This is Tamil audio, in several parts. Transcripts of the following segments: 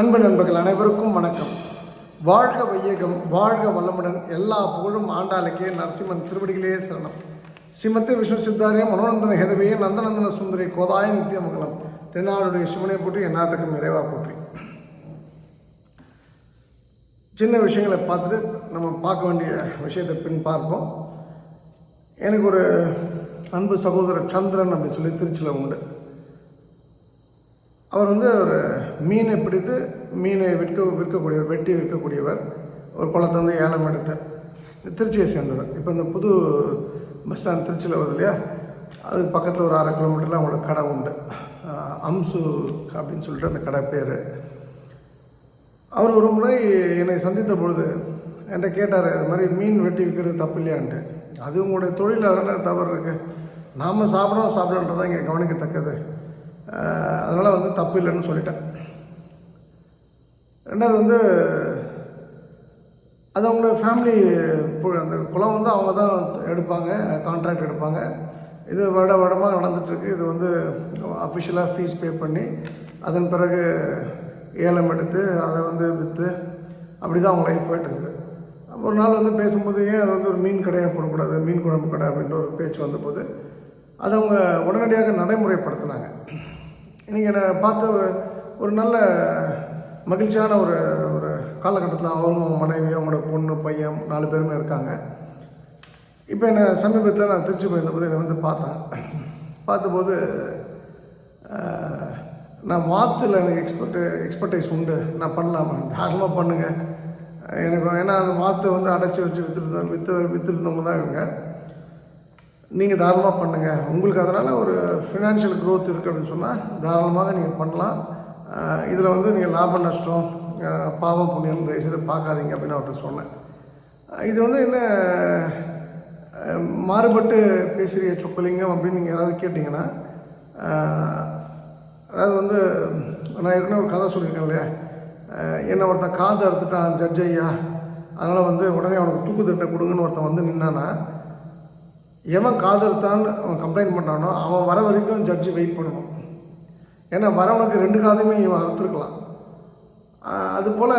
அன்பு நண்பர்கள் அனைவருக்கும் வணக்கம். வாழ்க வையகம் வாழ்க வல்லமுடன் எல்லா புகழும் ஆண்டாளுக்கே நரசிம்மன் திருவடிகளே சரணம். ஸ்ரீமத்தி விஷ்ணு சித்தாரிய மனோநந்தன ஹெதவையே நந்தநந்தன சுந்தரி கோதாய நித்தியமங்கலம் திருநாளுடைய சிவனை போற்றி என் நாட்டுக்கும் இறைவா போற்றி. சின்ன விஷயங்களை பார்த்துட்டு நம்ம பார்க்க வேண்டிய விஷயத்தை பின் பார்ப்போம். எனக்கு ஒரு அன்பு சகோதரர் சந்திரன் அப்படின்னு சொல்லி திருச்சியில் உண்டு. அவர் வந்து ஒரு மீனை பிடித்து மீனை விற்க விற்கக்கூடியவர் வெட்டி விற்கக்கூடியவர் ஒரு குளத்தை வந்து ஏலம் எடுத்து. திருச்சியை சேர்ந்தவர். இப்போ இந்த புது பஸ் ஸ்டாண்ட் திருச்சியில் வருது இல்லையா? அது பக்கத்தில் ஒரு அரை கிலோமீட்டரில் அவங்களோட கடை உண்டு. அம்சு அப்படின்னு சொல்லிட்டு அந்த கடை பேர். அவர் ஒரு முறை என்னை சந்தித்த பொழுது என்கிட்ட கேட்டார் இது மாதிரி மீன் வெட்டி விற்கிறது தப்பு இல்லையான்ட்டு. அது உங்களுடைய தொழில் அதனால் தவறு இருக்குது நாம் சாப்பிட்றோம் சாப்பிடன்றதான் இங்கே கவனிக்கத்தக்கது. அதனால் வந்து தப்பு இல்லைன்னு சொல்லிட்டேன். ரெண்டாவது வந்து அது அவங்க ஃபேமிலி அந்த குளம் வந்து அவங்க தான் எடுப்பாங்க கான்ட்ராக்ட் எடுப்பாங்க. இது வருட வருடமாக நடந்துகிட்ருக்கு இது வந்து அஃபிஷியலாக ஃபீஸ் பே பண்ணி அதன் பிறகு ஏலம் எடுத்து அதை வந்து விற்று அப்படி தான் அவங்க லைஃப் போயிட்டுருக்கு. ஒரு நாள் வந்து பேசும்போது ஏன் அது வந்து ஒரு மீன் கடையாக போடக்கூடாது? மீன் குழம்பு கடை? அப்படின்ற ஒரு பேச்சு வந்தபோது அதை அவங்க உடனடியாக நடைமுறைப்படுத்தினாங்க. இன்றைக்கி என்னை பார்த்து ஒரு ஒரு நல்ல மகிழ்ச்சியான ஒரு ஒரு காலகட்டத்தில் அவங்க அவங்க மனைவி அவங்களோட பொண்ணு பையன் நாலு பேருமே இருக்காங்க. இப்போ என்ன சமீபத்தில் நான் திருச்சி போயிருந்தபோது என்னை வந்து பார்த்தேன். பார்த்தபோது நான் வாத்தில் எனக்கு எக்ஸ்பர்ட் எக்ஸ்பர்டைஸ் உண்டு. நான் பண்ணலாமா? தாராளமாக பண்ணுங்கள் எனக்கு ஏன்னா அந்த வாத்தை வந்து அடைச்சி வச்சு விற்றுருந்தோம் விற்று விற்றுருந்தவங்க தான் இவங்க. நீங்கள் தாராளமாக பண்ணுங்கள் உங்களுக்கு அதனால் ஒரு ஃபினான்ஷியல் க்ரோத் இருக்குது அப்படின்னு சொன்னால் தாராளமாக நீங்கள் பண்ணலாம். இதில் வந்து நீங்கள் லாபம் நஷ்டம் பாவம் புண்ணியம் தயவுசெய்து பார்க்காதீங்க அப்படின்னு அவர்கிட்ட சொன்னேன். இது வந்து என்ன மாறுபட்டு பேசுகிற சொக்கலிங்கம் அப்படின்னு நீங்கள் யாராவது கேட்டிங்கன்னா அதாவது வந்து நான் ஏற்கனவே ஒரு கதை சொல்லியிருக்கேன் இல்லையா? என்னை ஒருத்தன் காது அறுத்துட்டான் ஜட்ஜ் ஐயா. அதனால் வந்து உடனே அவனுக்கு தூக்கு தண்டனை கொடுங்கன்னு ஒருத்தன் வந்து நின்னானா எவன் காதல்தான் அவன் கம்ப்ளைண்ட் பண்ணுறானோ அவன் வர வரைக்கும் ஜட்ஜு வெயிட் பண்ணணும் ஏன்னா வரவனுக்கு ரெண்டு காதையுமே இவன் அறுத்துருக்கலாம். அதுபோல்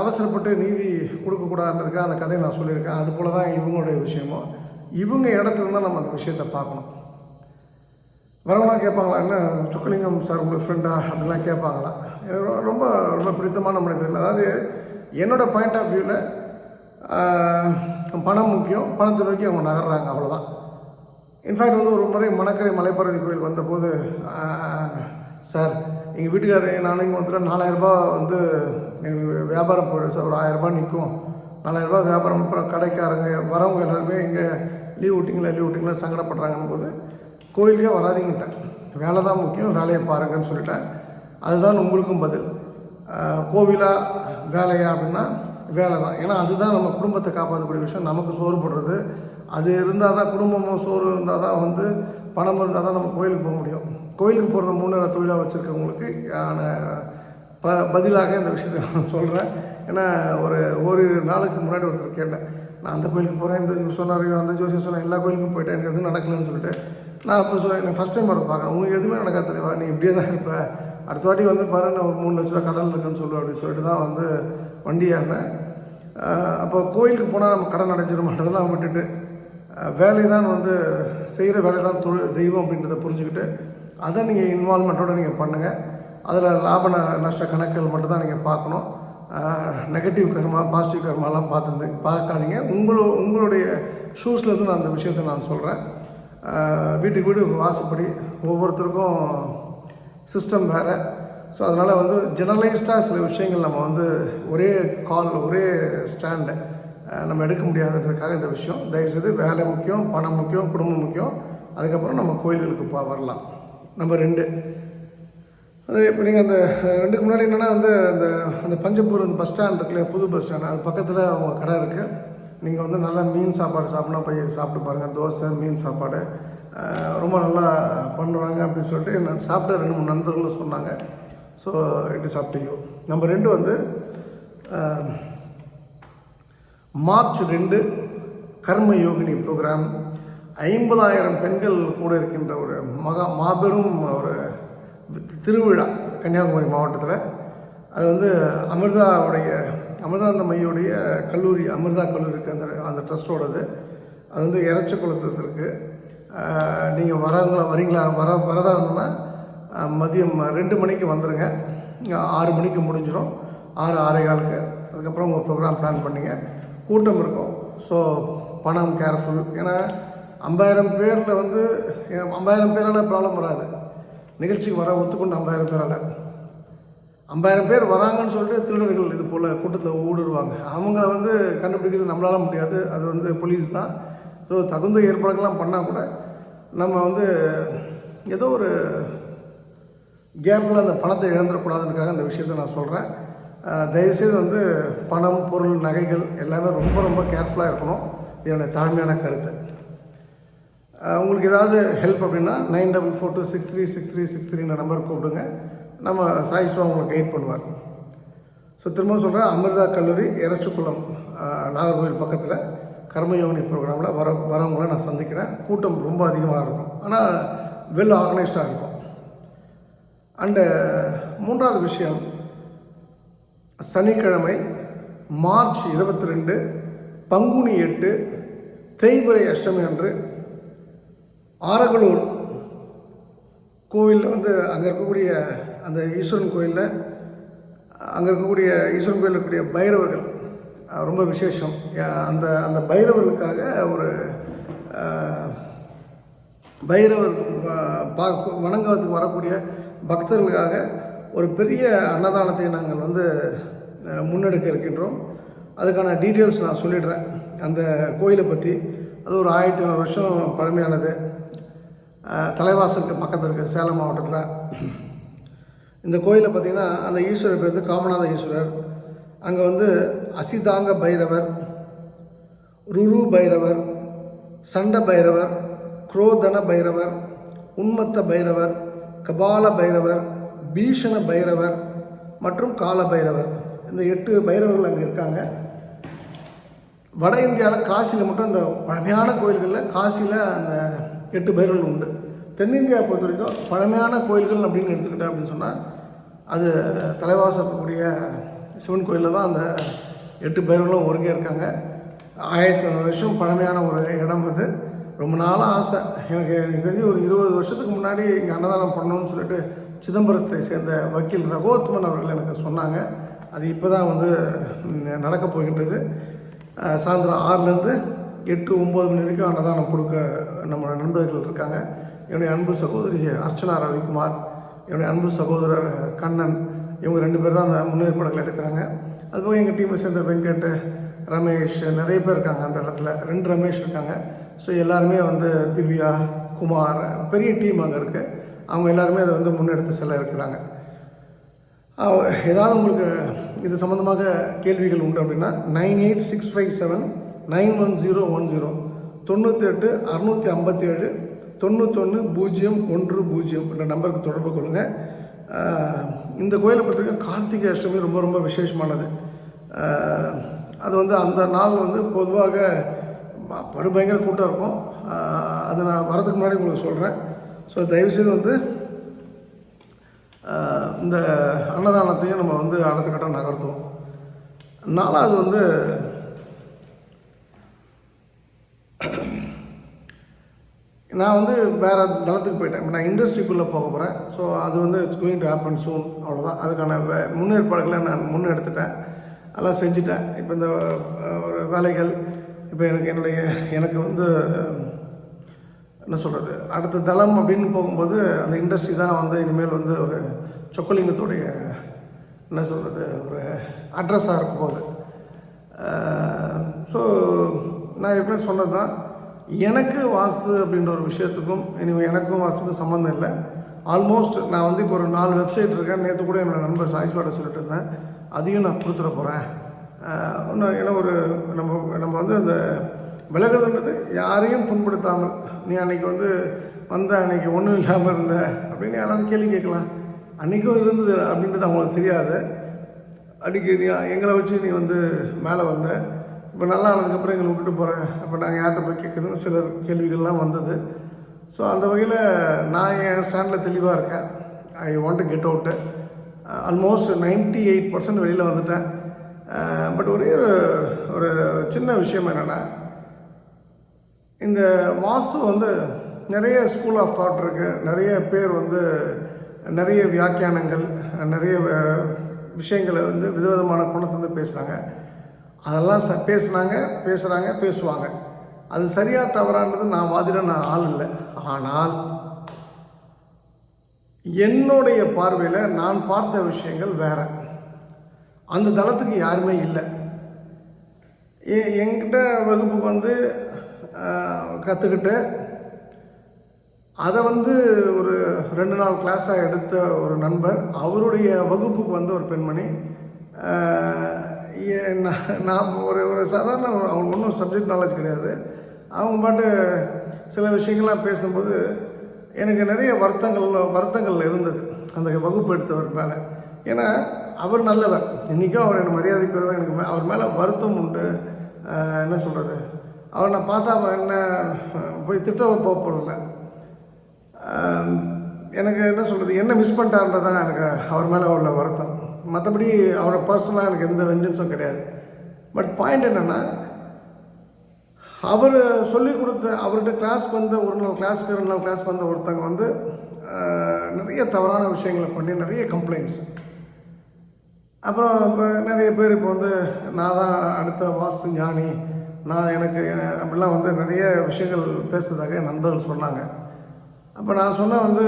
அவசரப்பட்டு நீதி கொடுக்கக்கூடாதுன்றதுக்காக அந்த கதையை நான் சொல்லியிருக்கேன். அதுபோல் தான் இவங்களுடைய விஷயமும் இவங்க இடத்துல தான் நம்ம அந்த விஷயத்தை பார்க்கணும். வரவனா கேட்பாங்களா என்ன சுக்கலிங்கம் சார் உங்களுக்கு ஃப்ரெண்டா அப்படிலாம் கேட்பாங்களா. ரொம்ப ரொம்ப பிடித்தமான மனிதர்கள் அதாவது என்னோட பாயிண்ட் ஆஃப் வியூவில் பணம் முக்கியம் பணத்தை நோக்கி அவங்க நகர்றாங்க அவ்வளோதான் இன்ஃபேக்ட் வந்து ஒரு முறை மணக்கரை மலைப்பறவை கோயில் வந்தபோது சார் எங்கள் வீட்டுக்காரர் நானும் இங்கே வந்துட்டு நாலாயிரரூபா வந்து எங்களுக்கு வியாபாரம் போயிடும் சார் ஒரு ஆயிரரூபா நிற்கும் நாலாயிரரூபா வியாபாரம் அப்புறம் கடைக்காரங்க வரவங்க எல்லாருமே இங்கே லீவ் விட்டிங்களா லீவ் விட்டிங்களா சங்கடப்படுறாங்கன்னு போது கோயிலுக்கே வராதிங்கிட்டேன் வேலை தான் முக்கியம் வேலையை பாருங்கன்னு சொல்லிட்டேன். அதுதான் உங்களுக்கும் பதில். கோவிலா வேலையா அப்படின்னா வேலை தான். ஏன்னா அதுதான் நம்ம குடும்பத்தை காப்பாற்றக்கூடிய விஷயம். நமக்கு சோறு போடுறது. அது இருந்தால் தான் குடும்பமும் சோறு இருந்தால் தான் வந்து பணம் இருந்தால் தான் நம்ம கோயிலுக்கு போக முடியும். கோயிலுக்கு போகிற மூணு நேரம் தொழிலாக வச்சுருக்கவங்களுக்கு ஆன ப பதிலாக இந்த விஷயத்தை நான் சொல்கிறேன் ஏன்னா ஒரு ஒரு நாளுக்கு முன்னாடி ஒருத்தர் கேட்டேன் நான் அந்த கோயிலுக்கு போகிறேன் இந்த சொன்னார் அந்த ஜோசியம் சொன்னேன் எல்லா கோயிலுக்கும் போயிட்டேன் எனக்கு எதுவும் நடக்கலன்னு சொல்லிட்டு நான் அப்போ சொல்ல ஃபஸ்ட் டைம் வர பார்க்குறேன் உங்களுக்கு எதுவுமே நடக்காது தெரியவா நீ இப்படியே தான் இருப்ப. அடுத்த வாட்டி வந்து பாருங்க ஒரு மூணு லட்ச ரூபா கடன் இருக்குன்னு சொல்லுவேன் அப்படின்னு சொல்லிட்டு தான் வந்து வண்டி ஏறினேன். அப்போ கோயிலுக்கு போனால் நம்ம கடன் அடைஞ்சிட மாட்டதெல்லாம் விட்டுட்டு வேலை தான் வந்து செய்கிற வேலை தான் தொழில் தெய்வம் அப்படின்றத புரிஞ்சுக்கிட்டு அதை நீங்கள் இன்வால்மெண்ட்டோடு நீங்கள் பண்ணுங்கள் அதில் லாப நஷ்ட கணக்குகள் மட்டும் தான் நீங்கள் பார்க்கணும் நெகட்டிவ் கர்மா பாசிட்டிவ் கர்மாலாம் பார்த்து பார்க்காதீங்க. உங்களோ உங்களுடைய ஷூஸ்லேருந்து நான் அந்த விஷயத்தை நான் சொல்கிறேன் வீட்டுக்கு வீடு வாசப்படி ஒவ்வொருத்தருக்கும் சிஸ்டம் வேறு. ஸோ அதனால் வந்து ஜெனரலைஸ்டாக சில விஷயங்கள் நம்ம வந்து ஒரே கால் ஒரே ஸ்டாண்டு நம்ம எடுக்க முடியாததுக்காக இந்த விஷயம். தயவுசெய்து வேலை முக்கியம் பணம் முக்கியம் குடும்பம் முக்கியம். அதுக்கப்புறம் நம்ம கோயில்களுக்கு வரலாம். நம்பர் ரெண்டு. அது இப்போ நீங்கள் அந்த ரெண்டுக்கு முன்னாடி என்னென்னா வந்து அந்த அந்த பஞ்சப்பூர் அந்த பஸ் ஸ்டாண்ட் இருக்குல்ல புது பஸ் ஸ்டாண்ட் அது பக்கத்தில் அவங்க கடை இருக்குது நீங்கள் வந்து நல்லா மீன் சாப்பாடு சாப்பிட்னா போய் சாப்பிட்டு பாருங்கள் தோசை மீன் சாப்பாடு ரொம்ப நல்லா பண்ணுறாங்க அப்படின்னு சொல்லிட்டு நான் சாப்பிட்ட ரெண்டு மூணு நண்பர்களும் சொன்னாங்க. So it is you number ரெண்டு வந்து மார்ச் ரெண்டு கர்ம யோகினி ப்ரோக்ராம் ஐம்பதாயிரம் பெண்கள் கூட இருக்கின்ற ஒரு மகா மாபெரும் ஒரு திருவிழா கன்னியாகுமரி மாவட்டத்தில். அது வந்து அமிர்தாவுடைய அமிர்தானந்த மையுடைய கல்லூரி அமிர்தா கல்லூரிக்கு அந்த அந்த ட்ரஸ்ட்டோடது அது வந்து இறைச்ச குளத்துக்கு இருக்குது நீங்கள் வரவங்களா வரீங்களா? வர வரதா இருந்தோன்னா மதியம் ரெண்டு மணிக்கு வந்துடுங்க ஆறு மணிக்கு முடிஞ்சிடும் ஆறு ஆறே காலுக்கு. அதுக்கப்புறம் உங்கள் ப்ரோக்ராம் பிளான் பண்ணிங்க. கூட்டம் இருக்கும். ஸோ பணம் கேர்ஃபுல் ஏன்னா ஐம்பதாயிரம் பேரில் வந்து ஐம்பதாயிரம் பேரால் ப்ராப்ளம் வராது. நிகழ்ச்சிக்கு வர ஒத்துக்கொண்டு ஐம்பதாயிரம் பேரால். ஐம்பதாயிரம் பேர் வராங்கன்னு சொல்லிட்டு திருடர்கள் இது போல் கூட்டத்தில் ஊடுருவாங்க. அவங்கள வந்து கண்டுபிடிக்கிறது நம்மளால முடியாது. அது வந்து போலீஸ் தான். ஸோ தகுந்த ஏற்பாடுகள்லாம் பண்ணால் கூட நம்ம வந்து ஏதோ ஒரு கேப்பில் அந்த பணத்தை இழந்துடக்கூடாதுன்றக்காக அந்த விஷயத்தை நான் சொல்கிறேன் தயவுசெய்து வந்து பணம் பொருள் நகைகள் எல்லாமே ரொம்ப ரொம்ப கேர்ஃபுல்லாக இருக்கணும். என்னுடைய தாழ்மையான கருத்து. உங்களுக்கு ஏதாவது ஹெல்ப் அப்படின்னா nine double four two six three six three six த்ரீன்ற நம்பருக்கு கூப்பிடுங்க. நம்ம சாய்ஸ்வா உங்களுக்கு கைட் பண்ணுவார். ஸோ திரும்ப சொல்கிறேன் அமிர்தா கல்லூரி எரச்சுக்குளம் நாகர்கோவில் பக்கத்தில் கர்மயோகி ப்ரோக்ராமில் வர வரவங்கள நான் சந்திக்கிறேன். கூட்டம் ரொம்ப அதிகமாக இருக்கும். ஆனால் வெல் ஆர்கனைஸ்டாக இருக்கும். அண்டு மூன்றாவது விஷயம் சனிக்கிழமை மார்ச் இருபத்தி ரெண்டு பங்குனி எட்டு தேய்பிரை அஷ்டமி அன்று ஆரகலூர் கோவிலில் வந்து அங்கே இருக்கக்கூடிய அந்த ஈஸ்வரன் கோயிலில் அங்கே இருக்கக்கூடிய ஈஸ்வரன் கோயிலில் இருக்கக்கூடிய பைரவர்கள் ரொம்ப விசேஷம். அந்த அந்த பைரவர்களுக்காக ஒரு பைரவர் அஹ், பார்க்க வரக்கூடிய பக்தர்களுக்காக ஒரு பெரிய அன்னதானத்தை நாங்கள் வந்து முன்னெடுக்க இருக்கின்றோம். அதுக்கான டீட்டெயில்ஸ் நான் சொல்லிடுறேன். அந்த கோயிலை பற்றி அது ஒரு ஆயிரத்தி ஐநூறு வருஷம் பழமையானது. தலைவாசலுக்கு பக்கத்தில் இருக்குது சேலம் மாவட்டத்தில். இந்த கோயிலில் பார்த்தீங்கன்னா அந்த ஈஸ்வரர் பேர் வந்து காமநாத ஈஸ்வரர். அங்கே வந்து அசிதாங்க பைரவர் ருரு பைரவர் சண்ட பைரவர் குரோதன பைரவர் உன்மத்த பைரவர் கபால பைரவர் பீஷண பைரவர் மற்றும் கால பைரவர். இந்த எட்டு பைரவர்கள் அங்கே இருக்காங்க. வட இந்தியாவில் காசியில் மட்டும் இந்த பழமையான கோயில்களில் காசியில் அந்த எட்டு பேர்கள் உண்டு. தென்னிந்தியா பொறுத்த வரைக்கும் பழமையான கோயில்கள் அப்படின்னு எடுத்துக்கிட்டேன் அப்படின்னு சொன்னால் அது தலைவாசல் இருக்கக்கூடிய சிவன் கோயிலில் தான் அந்த எட்டு பேர்களும் ஒருங்கே இருக்காங்க ஆயிரத்தி ஐநூறு வருஷம் பழமையான ஒரு இடம் அது. ரொம்ப நாளாக ஆசை. எனக்கு எனக்கு தெரிஞ்சு ஒரு இருபது வருஷத்துக்கு முன்னாடி இங்கே அன்னதானம் பண்ணணும்னு சொல்லிட்டு சிதம்பரத்தை சேர்ந்த வக்கீல் ரகோத்மன் அவர்கள் எனக்கு சொன்னாங்க. அது இப்போ தான் வந்து நடக்க நடக்கப் போகின்றது. சாயந்தரம் ஆறுலேருந்து எட்டு ஒம்பது மணி வரைக்கும் அன்னதானம் கொடுக்க நம்ம நண்பர்கள் இருக்காங்க. என்னுடைய அன்பு சகோதரி அர்ச்சனா ரவிக்குமார் என்னுடைய அன்பு சகோதரர் கண்ணன் இவங்க ரெண்டு பேர் தான் அந்த முன்னேற்பாடுகள் எடுக்கிறாங்க. அதுபோக எங்கள் டீமை சேர்ந்த வெங்கட் ரமேஷ் நிறைய பேர் இருக்காங்க அந்த இடத்துல. ரெண்டு ரமேஷ் இருக்காங்க. ஸோ எல்லாருமே வந்து திவ்யா குமார் பெரிய டீம் அங்கே இருக்குது அவங்க எல்லாருமே அதை வந்து முன்னெடுத்து செல்ல இருக்கிறாங்க. ஏதாவது உங்களுக்கு இது சம்மந்தமாக கேள்விகள் உண்டு அப்படின்னா nine eight six five seven nine one zero one zero தொண்ணூற்றி எட்டு அறுநூற்றி ஐம்பத்தி ஏழு தொண்ணூத்தொன்று பூஜ்ஜியம் ஒன்று பூஜ்ஜியம் என்ற நம்பருக்கு தொடர்பு கொள்ளுங்கள் இந்த கோயிலை பொறுத்தவரைக்கும் கார்த்திகை அஷ்டமி ரொம்ப ரொம்ப விசேஷமானது. அது வந்து அந்த நாள் வந்து பொதுவாக படுபயங்கர கூட்டம் இருக்கும். அது நான் வரதுக்கு முன்னாடி உங்களுக்கு சொல்கிறேன் ஸோ தயவுசெய்து வந்து இந்த அன்னதானத்தையும் நம்ம வந்து அடுத்த கட்டம் நகர்த்துவோம். நாலாவது வந்து நான் வந்து வேறு தளத்துக்கு போயிட்டேன். இப்போ நான் இண்டஸ்ட்ரிக்குள்ளே போக போகிறேன் ஸோ அது வந்து it's going to happen soon அவ்வளோதான் அதுக்கான வே முன்னேற்பாடுகளை நான் முன்னெடுத்துட்டேன் அதெல்லாம் செஞ்சுட்டேன். இப்போ இந்த ஒரு வேலைகள் இப்போ எனக்கு என்னுடைய எனக்கு வந்து என்ன சொல்கிறது அடுத்த தளம் அப்படின்னு போகும்போது அந்த இண்டஸ்ட்ரி தான் வந்து இனிமேல் வந்து ஒரு சொக்கலிங்கத்துடைய என்ன சொல்கிறது ஒரு அட்ரஸாக இருக்கும் போது ஸோ நான் எப்பவுமே சொன்னது தான் எனக்கு வாஸ்து அப்படின்ற ஒரு விஷயத்துக்கும் இனிமேல் எனக்கும் வாஸ்துக்கும் சம்மந்தம் இல்லை. ஆல்மோஸ்ட் நான் வந்து இப்போ ஒரு நாலு வெப்சைட் இருக்கேன். நேற்று கூட என்னோடய நண்பர் சாய்ஸ்வாட சொல்லிட்டு இருந்தேன். அதையும் நான் கொடுத்துட போகிறேன் இன்னும் ஏன்னா ஒரு நம்ம நம்ம வந்து அந்த விலகுதுன்றது யாரையும் புண்படுத்தாமல் நீ அன்னைக்கு வந்து வந்த அன்னைக்கு ஒன்றும் இல்லாமல் இருந்த அப்படின்னு யாராவது கேள்வி கேட்கலாம். அன்றைக்கும் இருந்தது அப்படின்றது அவங்களுக்கு தெரியாது. அன்றைக்கி நீ எங்களை வச்சு நீ வந்து மேலே வந்த இப்போ நல்லா ஆனதுக்கப்புறம் எங்களை விட்டுட்டு போகிறேன் அப்போ நாங்கள் யார்கிட்ட போய் கேட்குறதுன்னு சில கேள்விகள்லாம் வந்தது. ஸோ அந்த வகையில் நான் என் ஸ்டாண்டில் தெளிவாக இருக்கேன். I want to get out almost ninety eight percent வெளியில் வந்துட்டேன். பட் ஒரே ஒரு ஒரு சின்ன விஷயம் என்னென்னா இந்த வாஸ்து வந்து நிறைய ஸ்கூல் ஆஃப் தாட் இருக்குது நிறைய பேர் வந்து நிறைய வியாக்கியானங்கள் நிறைய விஷயங்களை வந்து விதவிதமான குணத்தை பேசுகிறாங்க அதெல்லாம் ச பேசுனாங்க பேசுகிறாங்க பேசுவாங்க. அது சரியாக தவறான்றது நான் வாதிட நான் ஆள் இல்லை. ஆனால் என்னுடைய பார்வையில் நான் பார்த்த விஷயங்கள் வேற. அந்த தளத்துக்கு யாருமே இல்லை. எ- என்கிட்ட வகுப்புக்கு வந்து கற்றுக்கிட்டு அதை வந்து ஒரு ரெண்டு நாள் கிளாஸாக எடுத்த ஒரு நண்பர். அவருடைய வகுப்புக்கு வந்து ஒரு பெண்மணி ஏ- நான் நான் ஒரு ஒரு சாதாரண அவங்க ஒன்றும் சப்ஜெக்ட் நாலேஜ் கிடையாது. அவங்க பாட்டு சில விஷயங்கள்லாம் பேசும்போது எனக்கு நிறைய வருத்தங்கள் வருத்தங்கள் இருந்தது. அந்த வகுப்பு எடுத்தவர் மேலே. ஏன்னா அவர் நல்லவர். இன்றைக்கும் அவர் எனக்கு மரியாதைக்கு எனக்கு அவர் மேலே வருத்தம் உண்டு. என்ன சொல்கிறது அவர் நான் பார்த்தா அவன் என்ன போய் திட்ட போக போகல எனக்கு என்ன சொல்கிறது என்ன மிஸ் பண்ணிட்டான்றது தான் எனக்கு அவர் மேலே உள்ள வருத்தம். மற்றபடி அவரை பர்சனலாக எனக்கு எந்த வெஞ்சன்ஸும் கிடையாது. பட் பாயிண்ட் என்னென்னா அவர் சொல்லிக் கொடுத்த அவர்கிட்ட கிளாஸ் வந்த ஒரு நாள் கிளாஸ்க்கு ரெண்டு நாள் கிளாஸ் வந்த ஒருத்தங்க வந்து நிறைய தவறான விஷயங்களை பண்ணி நிறைய கம்ப்ளைண்ட்ஸ் அப்புறம் இப்போ நிறைய பேர் இப்போ வந்து நான் தான் அடுத்த வாஸ்து ஞானி நான் எனக்கு அப்படிலாம் வந்து நிறைய விஷயங்கள் பேசுறதாக என் நண்பர்கள் சொன்னாங்க. அப்போ நான் சொன்னேன் வந்து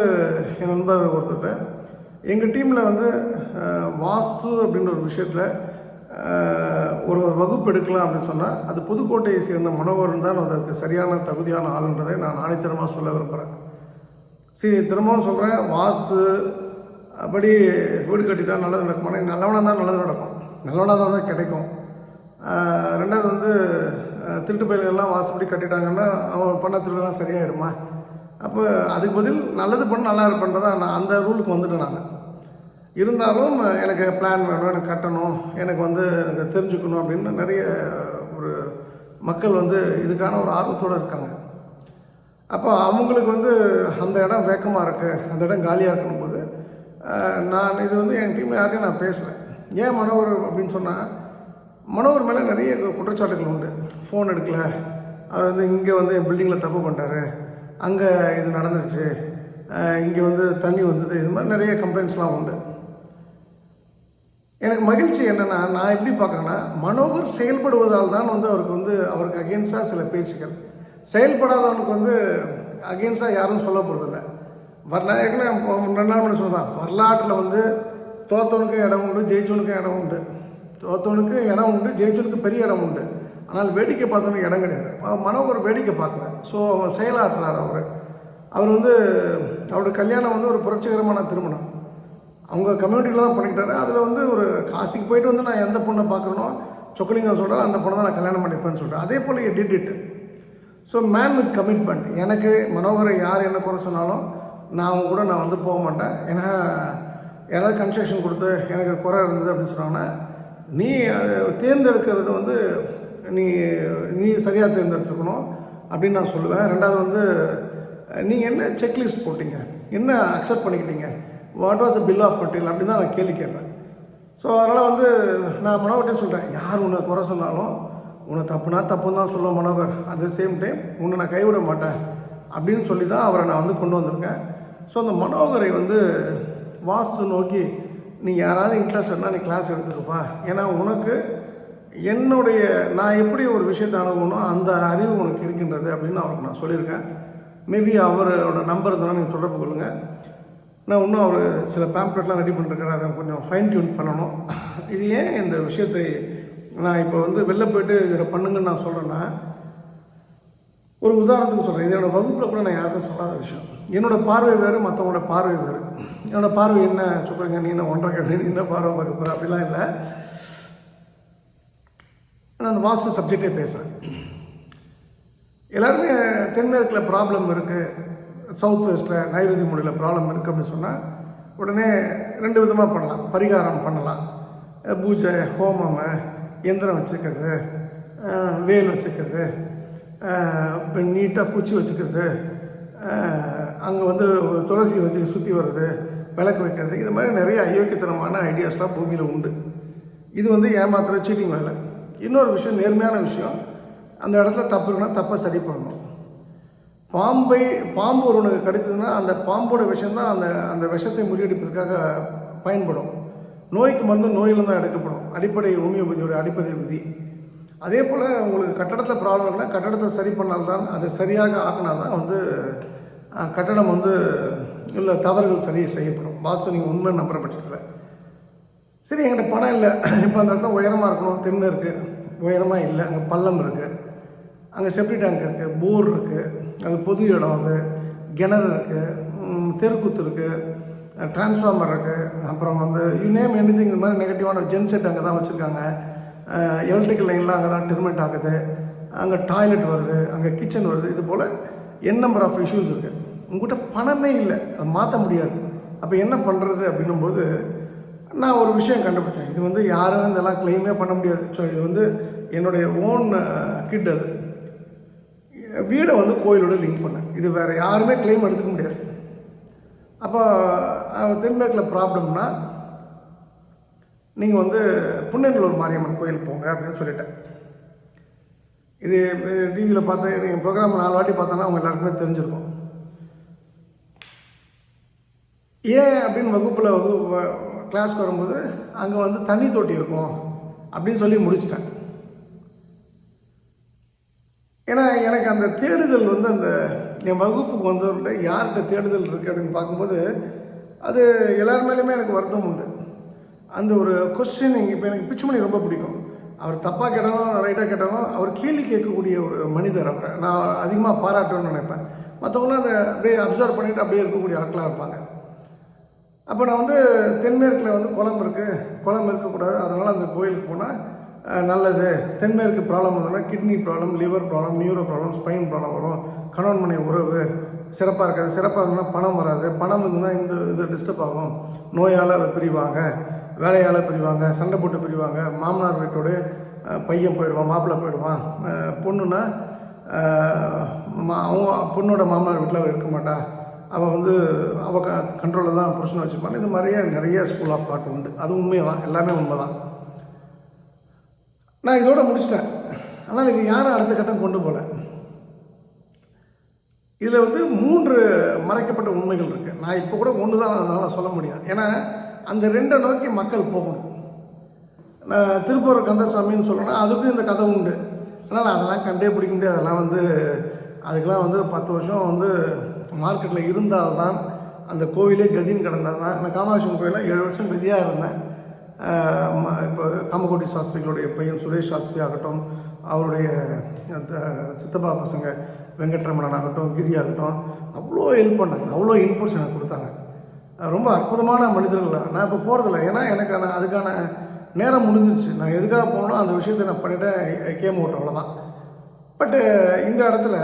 என் நண்பர் ஒருத்தர்கிட்ட எங்கள் டீமில் வந்து வாஸ்து அப்படின்ற ஒரு விஷயத்தில் ஒரு ஒரு வகுப்பு எடுக்கலாம் அப்படின்னு சொன்னால் அது புதுக்கோட்டையை சேர்ந்த மனோகரன் தான் அதற்கு சரியான தகுதியான ஆளுன்றதை நான் ஆணித்தரமாக சொல்ல விரும்புகிறேன் சரி திரும்பவும் சொல்கிறேன் வாஸ்து அப்படி வீடு கட்டிட்டா நல்லது நடக்குமா? நல்லவனாக தான் நல்லது நடக்கும். நல்லவனாக தான் தான் கிடைக்கும். ரெண்டாவது வந்து திருட்டு பயில்கள்லாம் வாசப்படி கட்டிட்டாங்கன்னா அவன் பண்ண திருடெல்லாம் சரியாயிடுமா? அப்போ அதுக்கு பதில் நல்லது பண்ண நல்லா இருப்பேன்றதான் நான் அந்த ரூலுக்கு வந்துட்டேன் நான். இருந்தாலும் எனக்கு பிளான் வேணும் எனக்கு கட்டணும் எனக்கு வந்து எனக்கு தெரிஞ்சுக்கணும் அப்படின்னு நிறைய ஒரு மக்கள் வந்து இதுக்கான ஒரு ஆர்வத்தோடு இருக்காங்க. அப்போ அவங்களுக்கு வந்து அந்த இடம் வேக்கமாக இருக்குது அந்த இடம் காலியாக இருக்கணும் போது நான் இது வந்து என் டீம் யார்ட்டையும் நான் பேசுகிறேன் ஏன் மனோகர் அப்படின்னு சொன்னால் மனோகர் மேலே நிறைய குற்றச்சாட்டுகள் உண்டு. ஃபோன் எடுக்கல அவர் வந்து இங்கே வந்து என் பில்டிங்கில் தப்பு பண்ணிட்டாரு அங்கே இது நடந்துருச்சு இங்கே வந்து தண்ணி வந்தது இது மாதிரி நிறைய கம்ப்ளைண்ட்ஸ்லாம் உண்டு. எனக்கு மகிழ்ச்சி என்னென்னா நான் எப்படி பார்க்குறேன்னா மனோகர் செயல்படுவதால் தான் வந்து அவருக்கு வந்து அவருக்கு அகெயின்ஸ்டாக சில பேச்சுக்கள். செயல்படாதவனுக்கு வந்து அகெயின்ஸ்டாக யாரும் சொல்ல போகிறதில்ல வரலா ஏற்கனவே ரெண்டு நாள் மணி சொன்னதான் வரலாற்றில் வந்து தோத்தவனுக்கும் இடம் உண்டு ஜெயிச்சவனுக்கும் இடம் உண்டு. தோத்தவனுக்கு இடம் உண்டு ஜெயிச்சவனுக்கு பெரிய இடம் உண்டு. ஆனால் வேடிக்கை பார்த்தவனுக்கு இடம் கிடையாது. அவன் மனோகர் வேடிக்கை பார்க்கல. ஸோ அவன் செயலாற்றுறார் அவர். அவர் வந்து அவருடைய கல்யாணம் வந்து ஒரு புரட்சிகரமான திருமணம். அவங்க கம்யூனிட்டியில் தான் பண்ணிக்கிட்டாரு. அதில் வந்து ஒரு காசிக்கு போயிட்டு வந்து நான் எந்த பொண்ணை பார்க்குறனோ சொக்கலிங்கம் சொல்கிறார் அந்த பொண்ணை தான் நான் கல்யாணம் பண்ணிப்பேன்னு சொல்கிறேன் அதே போல் did it so man with commitment எனக்கு மனோகரை யார் என்ன குறை சொன்னாலும் நான் அவங்க கூட நான் வந்து போக மாட்டேன். ஏன்னா யாராவது கன்ஸ்ட்ரக்ஷன் கொடுத்து எனக்கு குறை இருந்தது அப்படின்னு சொன்னாங்கன்னா நீ அதை தேர்ந்தெடுக்கிறது வந்து நீ நீ சரியாக தேர்ந்தெடுத்துக்கணும் அப்படின்னு நான் சொல்லுவேன். ரெண்டாவது வந்து நீங்கள் என்ன செக்லிஸ்ட் போட்டீங்க? என்ன அக்செப்ட் பண்ணிக்கிட்டீங்க? What was a bill of material அப்படின்னு தான் நான் கேள்வி கேட்பேன் ஸோ அதனால் வந்து நான் மனோகர்கிட்ட சொல்கிறேன் யார் உன்னை குறை சொன்னாலும் உன்னை தப்புனா தப்புன்னு தான் சொல்லுவேன் Manohar. At the same time உன்னை நான் கைவிட மாட்டேன். அப்படின்னு சொல்லி தான் அவரை நான் வந்து கொண்டு வந்திருக்கேன். ஸோ அந்த மனோகரை வந்து வாஸ்து நோக்கி நீ யாராவது இன்ட்ரெஸ்ட்னா நீ கிளாஸ் எடுத்துக்கப்பா. ஏன்னா உனக்கு என்னுடைய நான் எப்படி ஒரு விஷயத்தை அணுகணும் அந்த அறிவு உனக்கு இருக்கின்றது. அப்படின்னு அவருக்கு நான் சொல்லியிருக்கேன். மேபி அவரோட நம்பர் இருந்தாலும் நீங்கள் தொடர்பு கொள்ளுங்கள் நான் இன்னும் அவர் சில பேம்ப்ளெட்லாம் ரெடி பண்ணிருக்கிறேன் அதை கொஞ்சம் ஃபைன் டியூன் பண்ணணும். இது ஏன் இந்த விஷயத்தை நான் இப்போ வந்து வெளில போயிட்டு இதை பண்ணுங்கன்னு நான் சொல்கிறேன்னா ஒரு உதாரணத்துக்கு சொல்கிறேன் இதோட வகுப்பில் கூட நான் யாருக்கும் சொல்லாத விஷயம். என்னோடய பார்வை வேறு மற்றவங்களோட பார்வை வேறு. என்னோட பார்வை என்ன சொல்கிறீங்க நீ என்ன ஒன்றரை கேட்டு நீ என்ன பார்வை பார்க்க போகிற அப்படிலாம் இல்லை. நான் அந்த வாஸ்து சப்ஜெக்டே பேசுகிறேன் எல்லாருமே தென்மேற்கில் ப்ராப்ளம் இருக்குது சவுத் வெஸ்ட்டில் நைவேதி மொழியில் ப்ராப்ளம் இருக்குது அப்படின்னு சொன்னால் உடனே ரெண்டு விதமாக பண்ணலாம். பரிகாரம் பண்ணலாம். பூஜை ஹோமம் எந்திரம் வச்சுக்கிறது வேல் வச்சுக்கிறது இப்போ நீட்டாக பூச்சி வச்சுக்கிறது அங்கே வந்து துளசி வச்சு சுற்றி வர்றது விளக்கு வைக்கிறது இது மாதிரி நிறைய அயோக்கியத்தனமான ஐடியாஸ்லாம் பூமியில் உண்டு. இது வந்து ஏமாத்துகிற சீட்டிங் வேலை. இன்னொரு விஷயம் நேர்மையான விஷயம் அந்த இடத்துல தப்பு இருக்குன்னா தப்பை சரி பண்ணணும். பாம்பை பாம்பு ஒருவனுக்கு கடித்ததுன்னா அந்த பாம்போட விஷம் தான் அந்த அந்த விஷத்தை முறியடிப்பதற்காக பயன்படும். நோய்க்கு மருந்து நோயில் தான் எடுக்கப்படும். அடிப்படை ஹோமியோபதியோட அடிப்படை விதி. அதே போல் உங்களுக்கு கட்டடத்தில் ப்ராப்ளம் இருக்குன்னா கட்டடத்தை சரி பண்ணால்தான் அதை சரியாக ஆக்கினா தான் வந்து கட்டடம் வந்து இல்லை தவறுகள் சரி செய்யப்படும். வாசு நீங்கள் உண்மை நம்புற பட்சத்தில். சரி என்கிட்ட பணம் இல்லை. இப்போ அந்த இடத்துல உயரமாக இருக்கணும் தென்னை இருக்குது உயரமாக இல்லை. அங்கே பள்ளம் இருக்குது அங்கே செப்டி டேங்க் இருக்குது போர் இருக்குது அங்கே பொது இடம் அது கிணறு இருக்குது தெருக்கூத்து இருக்குது டிரான்ஸ்ஃபார்மர் இருக்குது அப்புறம் வந்து யூ நேம் எனிதிங் இந்த மாதிரி நெகட்டிவான ஜென்செட் அங்கே தான் வச்சுருக்காங்க. எலக்ட்ரிக்கல் லைன்லாம் அங்கே தான் டெர்மினேட் ஆகுது. அங்கே டாய்லெட் வருது அங்கே கிச்சன் வருது. இது போல் என் நம்பர் ஆஃப் இஷ்யூஸ் இருக்குது உங்ககிட்ட பணமே இல்லை அதை மாற்ற முடியாது. அப்போ என்ன பண்ணுறது அப்படின்னும்போது நான் ஒரு விஷயம் கண்டுபிடிச்சேன். இது வந்து யாரும் இதெல்லாம் க்ளைமே பண்ண முடியாது. ஸோ இது வந்து என்னுடைய ஓன் கிட் அது. வீடை வந்து கோயிலோட லிங்க் பண்ணேன். இது வேறு யாருமே க்ளைம் எடுத்துக்க முடியாது. அப்போ தென்மேற்கில் ப்ராப்ளம்னா நீங்கள் வந்து புண்ணெல்லூர் மாரியம்மன் கோயில் போங்க அப்படின்னு சொல்லிட்டேன். இது டிவியில் பார்த்தா நீங்கள் ப்ரோக்ராம் நாலு வாட்டி பார்த்தோன்னா அவங்க எல்லாருக்குமே தெரிஞ்சிருக்கும். ஏன் அப்படின்னு வகுப்பில் வகுப்பு கிளாஸ்க்கு வரும்போது அங்கே வந்து தண்ணி தொட்டி இருக்கும் அப்படின்னு சொல்லி முடிச்சிட்டேன். ஏன்னா எனக்கு அந்த தேடுதல் வந்து அந்த என் வகுப்புக்கு வந்தவர்கிட்ட யார்கிட்ட தேடுதல் இருக்குது அப்படின்னு பார்க்கும்போது அது எல்லார் மேலேயுமே எனக்கு வருத்தம் உண்டு. அந்த ஒரு கொஸ்டினிங் இப்போ எனக்கு பிச்சுமணி ரொம்ப பிடிக்கும். அவர் தப்பாக கேட்டாலும் ரைட்டாக கேட்டாலும் அவர் கேள்வி கேட்கக்கூடிய ஒரு மனிதர் அவரை. நான் அதிகமாக பாராட்டணும்னு நினைப்பேன். மற்றவங்களும் அதை அப்படியே அப்சர்வ் பண்ணிட்டு அப்படியே இருக்கக்கூடிய ஆட்களாக இருப்பாங்க. அப்போ நான் வந்து தென்மேற்கில் வந்து குளம் இருக்குது குளம் இருக்கக்கூடாது. அதனால் அந்த கோயிலுக்கு போனால் நல்லது. தென்மேற்கு ப்ராப்ளம் வந்ததுன்னா kidney problem liver problem neuro problem spine problem வரும். கணவன் மனை உறவு சிறப்பாக இருக்காது. சிறப்பாக இருந்ததுன்னா பணம் வராது. பணம் இருந்ததுன்னா இந்த இது டிஸ்டர்ப் ஆகும். நோயால் பிரிவாங்க வேலையால் பிரிவாங்க சண்டை போட்டு பிரிவாங்க. மாமனார் வீட்டோடு பையன் போயிடுவான் மாப்பிள்ளை போயிடுவான். அஹ், பொண்ணுன்னா மா- அவங்க பொண்ணோட மாமனார் வீட்டில் இருக்க மாட்டா. அவள் வந்து அவள் க கண்ட்ரோலில் தான் புருஷனை வச்சுப்பான் இது மாதிரியே நிறைய ஸ்கூல் ஆஃப் தாட் உண்டு. அது உண்மை தான் எல்லாமே உண்மை தான் நான் இதோடு முடிச்சிட்டேன். ஆனால் இது யாரும் அடுத்த கட்டம் கொண்டு போகல இதில் வந்து மூன்று மறைக்கப்பட்ட உண்மைகள் இருக்குது நான் இப்போ கூட ஒன்று தான் அதனால் சொல்ல முடியும். ஏன்னா அந்த ரெண்டை நோக்கி மக்கள் போகணும். நான் திருப்பூர் கந்தசாமின்னு சொல்கிறேன்னா அதுக்கும் இந்த கதை உண்டு. ஆனால் அதெல்லாம் கண்டே பிடிக்க முடியாது. அதெல்லாம் வந்து அதுக்கெல்லாம் வந்து பத்து வருஷம் வந்து மார்க்கெட்டில் இருந்தால்தான் அந்த கோவிலே கதின்னு கிடந்தால் தான் நான் காமாட்சி கோயிலில் ஏழு வருஷம் கதியாக இருந்தேன். இப்போ காமகோட்டி சாஸ்திரிகளுடைய பையன் சுரேஷ் சாஸ்திரி ஆகட்டும் அவருடைய அந்த சித்தப்பா பசங்க வெங்கட்ரமணன் ஆகட்டும் கிரி ஆகட்டும் அவ்வளோ ஹெல்ப் பண்ணாங்க அவ்வளோ இன்ஃபோர்ஸ் எனக்கு கொடுத்தாங்க. ரொம்ப அற்புதமான மனிதர்கள். நான் இப்போ போகிறதில்ல ஏன்னா எனக்கு நான் அதுக்கான நேரம் முடிஞ்சிச்சு நான் எதுக்காக போனோம் அந்த விஷயத்தை நான் பண்ணிவிட்டேன் கேம் ஓட்டம் அவ்வளோதான் பட்டு இந்த இடத்துல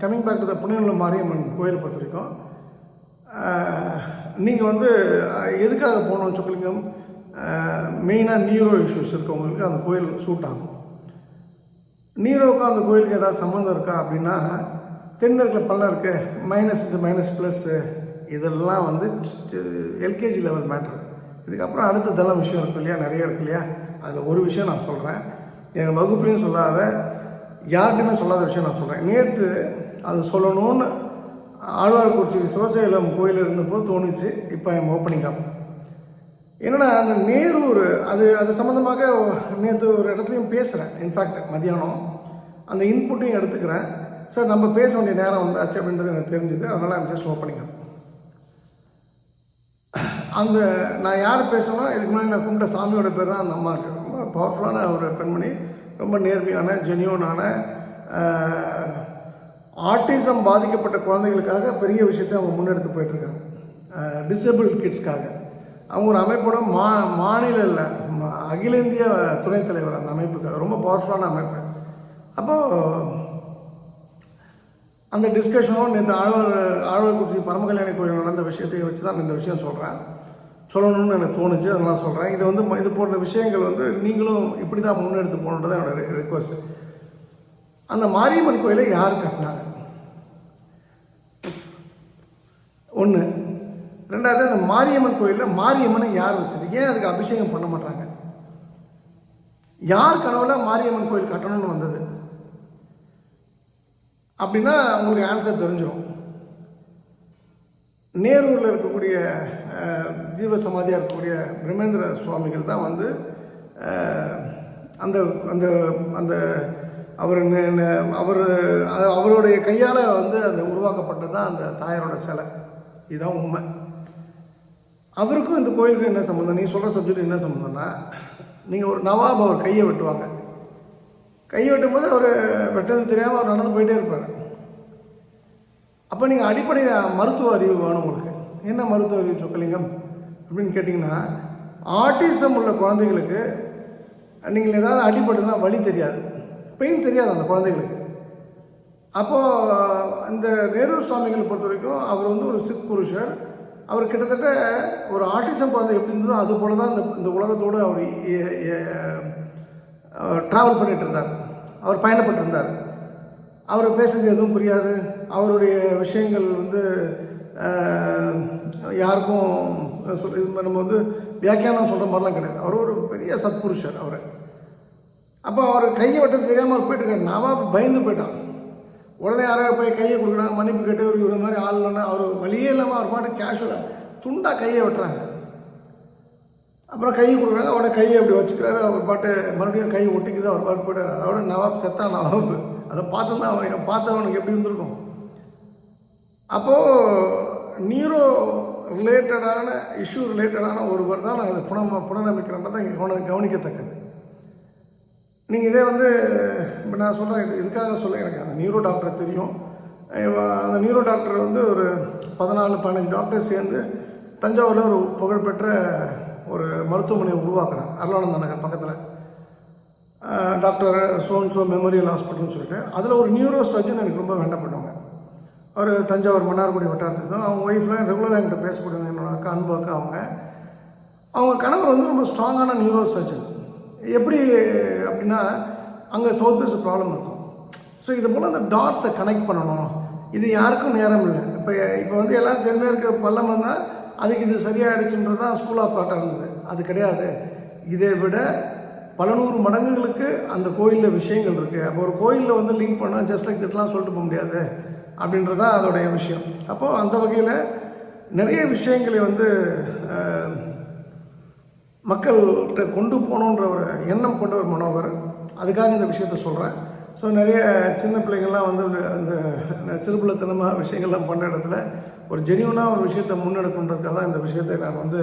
coming back to the Punniyanallur Mariamman கோயில் பொறுத்த வரைக்கும் நீங்கள் வந்து எதுக்காக போகணும்னு சொல்லிங்க மெயினாக நியூரோ இஷ்யூஸ் இருக்கவங்களுக்கு அந்த கோயில் சூட் ஆகும் நீரோவுக்கும் அந்த கோயிலுக்கு ஏதாவது சம்மந்தம் இருக்கா அப்படின்னா தென்மேற்கில் பள்ளம் இருக்கு மைனஸ் இது மைனஸ் ப்ளஸ்ஸு இதெல்லாம் வந்து எல்கேஜி லெவல் மேட்ரு இதுக்கப்புறம் அடுத்த தளம் விஷயம் இருக்கு இல்லையா நிறைய இருக்கு இல்லையா அதில் ஒரு விஷயம் நான் சொல்கிறேன் எங்கள் வகுப்புலையும் சொல்லாத யார்கிட்டையுமே சொல்லாத விஷயம் நான் சொல்கிறேன் நேற்று அது சொல்லணும்னு ஆழ்வார்குறிச்சி சிவசைலம் கோயில் இருந்தபோது தோணுச்சு இப்போ என் ஓப்பனிங் ஆகும் என்னென்னா அந்த நேரூர் அது அது சம்மந்தமாக நேற்று ஒரு இடத்துலையும் பேசுகிறேன் இன்ஃபேக்ட் மதியானம் அந்த இன்புட்டையும் எடுத்துக்கிறேன். சார் நம்ம பேச வேண்டிய நேரம் வந்தாச்சு அப்படின்றது எனக்கு தெரிஞ்சுது. அதனால் I'm ஜஸ்ட் ஓப்பனிங் அந்த நான் யார் பேசணும்? இதுக்கு முன்னாடி நான் கும்பிட்ட சாமியோட பேர் தான் அந்த அம்மாவுக்கு. ரொம்ப பவர்ஃபுல்லான ஒரு பெண்மணி. ரொம்ப நேர்மையான ஜெனியூனான ஆர்டிசம் பாதிக்கப்பட்ட குழந்தைகளுக்காக பெரிய விஷயத்தை அவங்க முன்னெடுத்து போயிட்டுருக்காங்க டிசபிள் கிட்ஸ்க்காக அவங்க ஒரு அமைப்போட மா மாநில இல்லை அகில இந்திய துணைத் தலைவர் அந்த அமைப்புக்கு. ரொம்ப பவர்ஃபுல்லான அமைப்பு. அப்போது அந்த டிஸ்கஷனும் நேற்று ஆழ்வர் ஆழ்வார்குறிச்சி பரமகல்யாணி கோயில் நடந்த விஷயத்தை வச்சு தான் இந்த விஷயம் சொல்கிறேன் சொல்லணும்னு எனக்கு தோணுச்சு அதெல்லாம் சொல்கிறேன் இது வந்து ம- இது போன்ற விஷயங்கள் வந்து நீங்களும் இப்படி தான் முன்னெடுத்து போகணுன்றது என்னோட ரிக்வஸ்ட் அந்த மாரியம்மன் கோயிலை யார் கட்டினாங்க? ஒன்று ரெண்டாவது அந்த மாரியம்மன் கோயிலில் மாரியம்மனை யார் வச்சது? ஏன் அதுக்கு அபிஷேகம் பண்ண மாட்டாங்க? யார் கனவுல மாரியம்மன் கோயில் கட்டணும்னு வந்தது? அப்படின்னா உங்களுக்கு ஆன்சர் தெரிஞ்சிடும் நேரூரில் இருக்கக்கூடிய ஜீவசமாதியாக ஜீவ சமாதியாக இருக்கக்கூடிய பிரம்மேந்திர சுவாமிகள் தான் வந்து அந்த அந்த அந்த அவர் அவர் அவருடைய கையால் வந்து அந்த உருவாக்கப்பட்டது தான் அந்த தாயாரோட சிலை. இதுதான் உண்மை. அவருக்கும் இந்த கோயிலுக்கும் என்ன சம்மந்தம் நீ சொல்கிற சப்ஜெக்ட் என்ன சம்மந்தம்னா நீங்கள் ஒரு நவாப் அவர் கையை வெட்டுவாங்க. கையை வெட்டும்போது அவர் வெட்டது தெரியாமல் அவர் நடந்து போயிட்டே இருப்பார். அப்போ நீங்கள் அடிப்படை மருத்துவ அறிவு வேணும் உங்களுக்கு. என்ன மருத்துவ அறிவு சொக்கலிங்கம்? அப்படின்னு கேட்டிங்கன்னா ஆட்டிசம் உள்ள குழந்தைகளுக்கு நீங்கள் ஏதாவது அடிபட்டுனா வழி தெரியாது. பெயின் தெரியாது அந்த குழந்தைகளுக்கு. அப்போது இந்த நேரு சுவாமிகளை பொறுத்த வரைக்கும் அவர் வந்து ஒரு சித் புருஷர். அவர் கிட்டத்தட்ட ஒரு ஆர்டிசம் குழந்தை எப்படி இருந்ததோ அது போல தான் இந்த இந்த உலகத்தோடு அவர் ட்ராவல் பண்ணிகிட்டு இருந்தார். அவர் பயணப்பட்டிருந்தார். அவர் பேசுறது எதுவும் புரியாது. அவருடைய விஷயங்கள் வந்து யாருக்கும் சொல் இது நம்ம வந்து வியாக்கியானம் சொல்கிற மாதிரிலாம் கிடையாது. அவர் ஒரு பெரிய சத்புருஷர் அவர். அப்போ அவர் கையை வெட்ட தெரியாமல் அவர் போயிட்டு இருக்காரு. நவாப் பயந்து போயிட்டான். உடனே யாராவது போய் கையை கொடுக்குறாங்க மன்னிப்பு கேட்டு இவர மாதிரி ஆள் இல்லைன்னா அவர் வழியே இல்லாமல் அவர் பாட்டு கேஷுவலாக துண்டாக கையை வெட்டுறாங்க. அப்புறம் கையை கொடுக்குறாங்க. உடனே கையை அப்படி வச்சுக்கிறாரு. அவர் பாட்டு மறுபடியும் கை ஒட்டிக்குது. அவர் பாட்டு போயிட்டார். அதோட நவாப் செத்தா நவாப். அதை பார்த்து தான் அவன் பார்த்தவனுக்கு எப்படி இருந்திருக்கும். அப்போது நீரோ ரிலேட்டடான இஷ்யூ ரிலேட்டடான ஒருவர் தான் நாங்கள் அதை புன தான் கவன கவனிக்கத்தக்கது. நீங்கள் இதே வந்து இப்போ நான் சொல்கிறேன் இது இதுக்காக சொல்ல எனக்கு? அந்த நியூரோ டாக்டர் தெரியும். அந்த நியூரோ டாக்டர் வந்து ஒரு பதினாலு பதினஞ்சு டாக்டர் சேர்ந்து தஞ்சாவூரில் ஒரு புகழ்பெற்ற ஒரு மருத்துவமனையை உருவாக்குறாங்க. அருளானந்த நகர் பக்கத்தில். டாக்டர் சோன்சோ மெமோரியல் ஹாஸ்பிட்டல்னு சொல்லிட்டு. அதில் ஒரு நியூரோ சர்ஜன் எனக்கு ரொம்ப வேண்டப்பட்டவங்க. அவர் தஞ்சாவூர் மன்னார்குடி வட்டாரத்தில் தான் அவங்க ஒய்ஃப்லாம் ரெகுலராக என்கிட்ட பேசக்கூடியவங்க என்னோட அக்கா அன்பு அக்கா அவங்க. அவங்க கணவர் வந்து ரொம்ப ஸ்ட்ராங்கான நியூரோ சர்ஜன் எப்படி அப்படின்னா அங்கே சவுத் ப்ராப்ளம் இருக்கும். ஸோ இது போல் அந்த டாட்ஸை கனெக்ட் பண்ணணும். இது யாருக்கும் நேரம் இல்லை. இப்போ இப்போ வந்து எல்லாம் இருக்க பள்ளம் வந்தால் அதுக்கு இது சரியாயிடுச்சுன்றது தான் ஸ்கூல் ஆஃப் தாட்டாக இருந்தது. அது கிடையாது. இதை விட பல நூறு மடங்குகளுக்கு அந்த கோயிலில் விஷயங்கள் இருக்குது அப்போ ஒரு கோயிலில் வந்து லிங்க் பண்ணால் ஜஸ்ட் லைக் திட்டலாம் சொல்லிட்டு போக முடியாது. அப்படின்றது தான் அதோடைய விஷயம். அப்போது அந்த வகையில் நிறைய விஷயங்களை வந்து மக்கள்கிட்ட கொண்டு போகணுன்ற ஒரு எண்ணம் கொண்ட ஒரு மனோகர். அதுக்காக இந்த விஷயத்த சொல்கிறேன் ஸோ நிறைய சின்ன பிள்ளைங்கள்லாம் வந்து அந்த சிறுபுலத்தனமாக விஷயங்கள்லாம் பண்ணுற இடத்துல ஒரு ஜெனியூனாக ஒரு விஷயத்தை முன்னெடுக்கணுன்றதுக்காக தான் இந்த விஷயத்தை நான் வந்து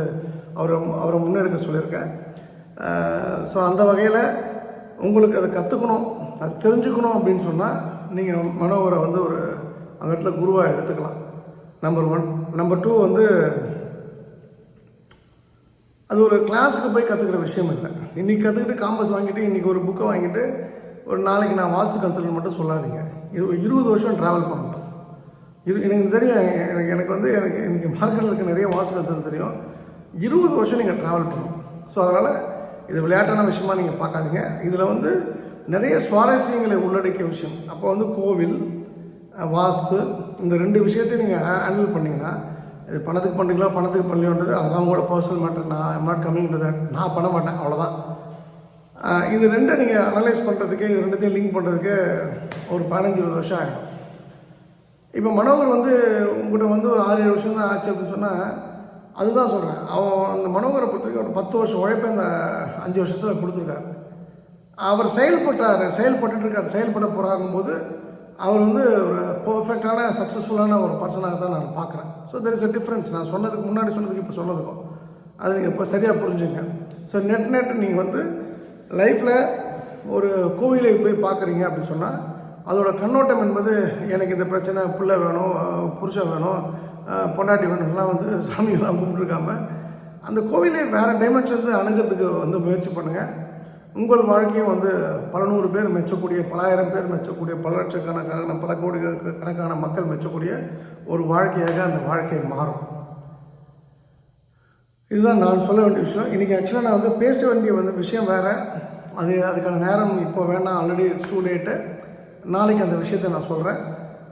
அவரை அவரை முன்னெடுக்க சொல்லியிருக்கேன். ஸோ அந்த வகையில் உங்களுக்கு அதை கற்றுக்கணும் அது தெரிஞ்சுக்கணும் அப்படின்னு சொன்னால் நீங்கள் மனோகரை வந்து ஒரு அந்த இடத்துல குருவாக எடுத்துக்கலாம். நம்பர் ஒன் நம்பர் டூ வந்து அது ஒரு கிளாஸுக்கு போய் கற்றுக்கிற விஷயம் இல்லை. இன்றைக்கி கற்றுக்கிட்டு காம்பஸ் வாங்கிட்டு இன்றைக்கி ஒரு புக்கை வாங்கிட்டு ஒரு நாளைக்கு நான் வாஸ்து கற்றுக்கணும் மட்டும் சொல்லாதீங்க. இரு இருபது வருஷம் ட்ராவல் பண்ணணும் இரு எனக்கு தெரியும் எனக்கு எனக்கு வந்து எனக்கு இன்றைக்கி மார்க்கெட்டில் இருக்க நிறைய வாஸ்து கற்றுக்க தெரியும். இருபது வருஷம் நீங்கள் ட்ராவல் பண்ணணும். ஸோ அதனால் இது விளையாட்டான விஷயமா நீங்கள் பார்க்காதீங்க. இதில் வந்து நிறைய சுவாரஸ்யங்களை உள்ளடக்கிய விஷயம். அப்போ வந்து கோவில் வாஸ்து இந்த ரெண்டு விஷயத்தையும் நீங்கள் ஹேண்டில் பண்ணிங்கன்னா இது பணத்துக்கு பண்ணுறீங்களோ பணத்துக்கு பண்ணலையோன்றது அதெல்லாம் உங்களோட பர்சனல் மேட்டர் நான் am not coming to that நான் பண்ண மாட்டேன் அவ்வளோதான் இது ரெண்டை நீங்கள் அனலைஸ் பண்ணுறதுக்கு இது ரெண்டுத்தையும் லிங்க் பண்ணுறதுக்கு ஒரு பதினஞ்சு இருபது வருஷம் ஆகிடும் இப்போ மனோகர் வந்து உங்கள்கிட்ட வந்து ஒரு ஆறு ஏழு வருஷம் தான் ஆச்சு அப்படின்னு சொன்னால் அதுதான் சொல்கிறேன் அவன் அந்த மனோகரை பொறுத்த வரைக்கும் ஒரு பத்து வருஷம் உழைப்பை அந்த அஞ்சு வருஷத்தில் கொடுத்துருக்காரு. அவர் செயல்பட்டார் செயல்பட்டுட்டு இருக்கார் செயல்பட போகிறாருங்கும் போது அவர் வந்து ஒரு பர்ஃபெக்டான சக்ஸஸ்ஃபுல்லான ஒரு பர்சனாக தான் நான் பார்க்குறேன். So there is a difference நான் சொன்னதுக்கு முன்னாடி சொன்னதுக்கு இப்போ சொன்னதுக்கும் அது நீங்கள் இப்போ சரியாக புரிஞ்சுங்க. ஸோ நெட் நெட் நீங்கள் வந்து லைஃப்பில் ஒரு கோவிலை போய் பார்க்குறீங்க அப்படின்னு சொன்னால் அதோட கண்ணோட்டம் என்பது எனக்கு இந்த பிரச்சனை பிள்ளை வேணும் புருஷன் வேணும் பொண்டாட்டி வேணும்லாம் வந்து சாமியெல்லாம் கும்பிட்டுருக்காம அந்த கோவிலை வேறு டைமென்ஷன்லேருந்து அணுகிறதுக்கு வந்து முயற்சி பண்ணுங்கள் உங்கள் வாழ்க்கையும் வந்து பல நூறு பேர் மெச்சக்கூடிய பலாயிரம் பேர் மெச்சக்கூடிய பல லட்சக்கணக்கான பல கோடி கணக்கான மக்கள் மெச்சக்கூடிய ஒரு வாழ்க்கையாக அந்த வாழ்க்கை மாறும். இதுதான் நான் சொல்ல வேண்டிய விஷயம். இன்றைக்கி ஆக்சுவலாக நான் வந்து பேச வேண்டிய வந்து விஷயம் வேறு. அது அதுக்கான நேரம் இப்போ வேணாம். ஆல்ரெடி டூ லேட்டு நாளைக்கு அந்த விஷயத்தை நான் சொல்கிறேன்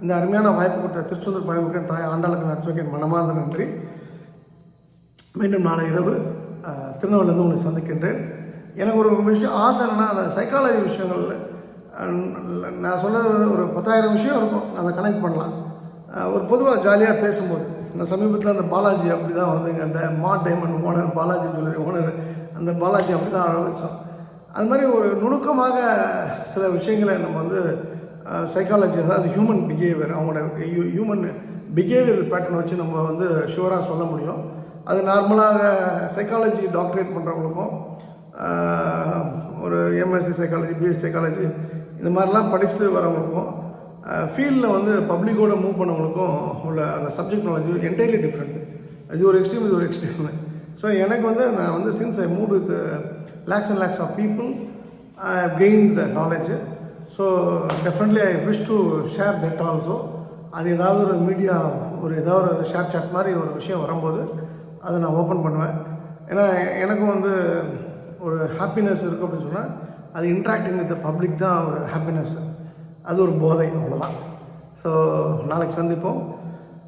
இந்த அருமையான வாய்ப்பு கொடுத்த திருச்செந்தூர் பழமுக்கன் தாய் ஆண்டாளுக்கு நட்சத்திரம் மனமார்ந்த நன்றி. மீண்டும் நாளை இரவு திருநெல்வேலிருந்து உங்களை சந்திக்கின்றேன். எனக்கு ஒரு விஷயம் ஆசைன்னா அந்த சைக்காலஜி விஷயங்கள் நான் சொல்கிறது ஒரு பத்தாயிரம் விஷயம் இருக்கும். அதை கனெக்ட் பண்ணலாம். ஒரு பொதுவாக ஜாலியாக பேசும்போது இந்த சமீபத்தில் அந்த பாலாஜி அப்படி தான் வந்துங்க அந்த மா diamond owner Balaji jewellery owner அந்த பாலாஜி அப்படி தான் ஆரம்பித்தோம் அது மாதிரி ஒரு நுணுக்கமாக சில விஷயங்களை நம்ம வந்து சைக்காலஜி அதாவது ஹியூமன் பிஹேவியர் அவங்களோட ஹியூமன் பிஹேவியர் பேட்டர்ன் வச்சு நம்ம வந்து ஷுவராக சொல்ல முடியும். அது நார்மலாக சைக்காலஜி டாக்டரேட் பண்ணுறவங்களுக்கும் ஒரு எம்எஸ்சி சைக்காலஜி பிஎஸ்சி சைக்காலஜி இந்த மாதிரிலாம் படித்து வரவங்களுக்கும் ஃபீல்டில் வந்து பப்ளிக்கோட மூவ் பண்ணவங்களுக்கும் உள்ள அந்த சப்ஜெக்ட் நாலேஜ் என்டையர்லி டிஃப்ரெண்ட் இது ஒரு எக்ஸ்ட்ரீம் இது ஒரு எக்ஸ்ட்ரீம் ஸோ எனக்கு வந்து நான் வந்து since I move with lakhs and lakhs of people I gain the knowledge so definitely I wish to share that also அது ஏதாவது ஒரு மீடியா ஒரு ஏதாவது ஒரு ஷேர் சாட் மாதிரி ஒரு விஷயம் வரும்போது அதை நான் ஓப்பன் பண்ணுவேன். ஏன்னா எனக்கும் வந்து ஒரு ஹாப்பினஸ் இருக்குது அப்படின்னு சொன்னால் அது இன்ட்ராக்டிங் வித் பப்ளிக் தான் ஒரு ஹாப்பினஸ் அது ஒரு போதை அவ்வளோதான் ஸோ நாளைக்கு சந்திப்போம்.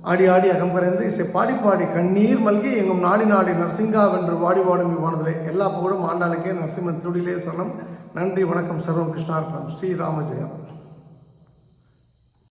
ஆடி ஆடி அகம்பரைந்து இசை பாடி பாடி கண்ணீர் மல்கி எங்கும் நாடி நாடி நரசிங்கா வென்று வாடி வாடும் இவ்வானதிலே. எல்லா புகழும் ஆண்டாளுக்கே நரசிம்மன் துடிலே சரணம். நன்றி வணக்கம். சர்வம் கிருஷ்ணார்ப்பணம் ஸ்ரீ ராமஜெயம்.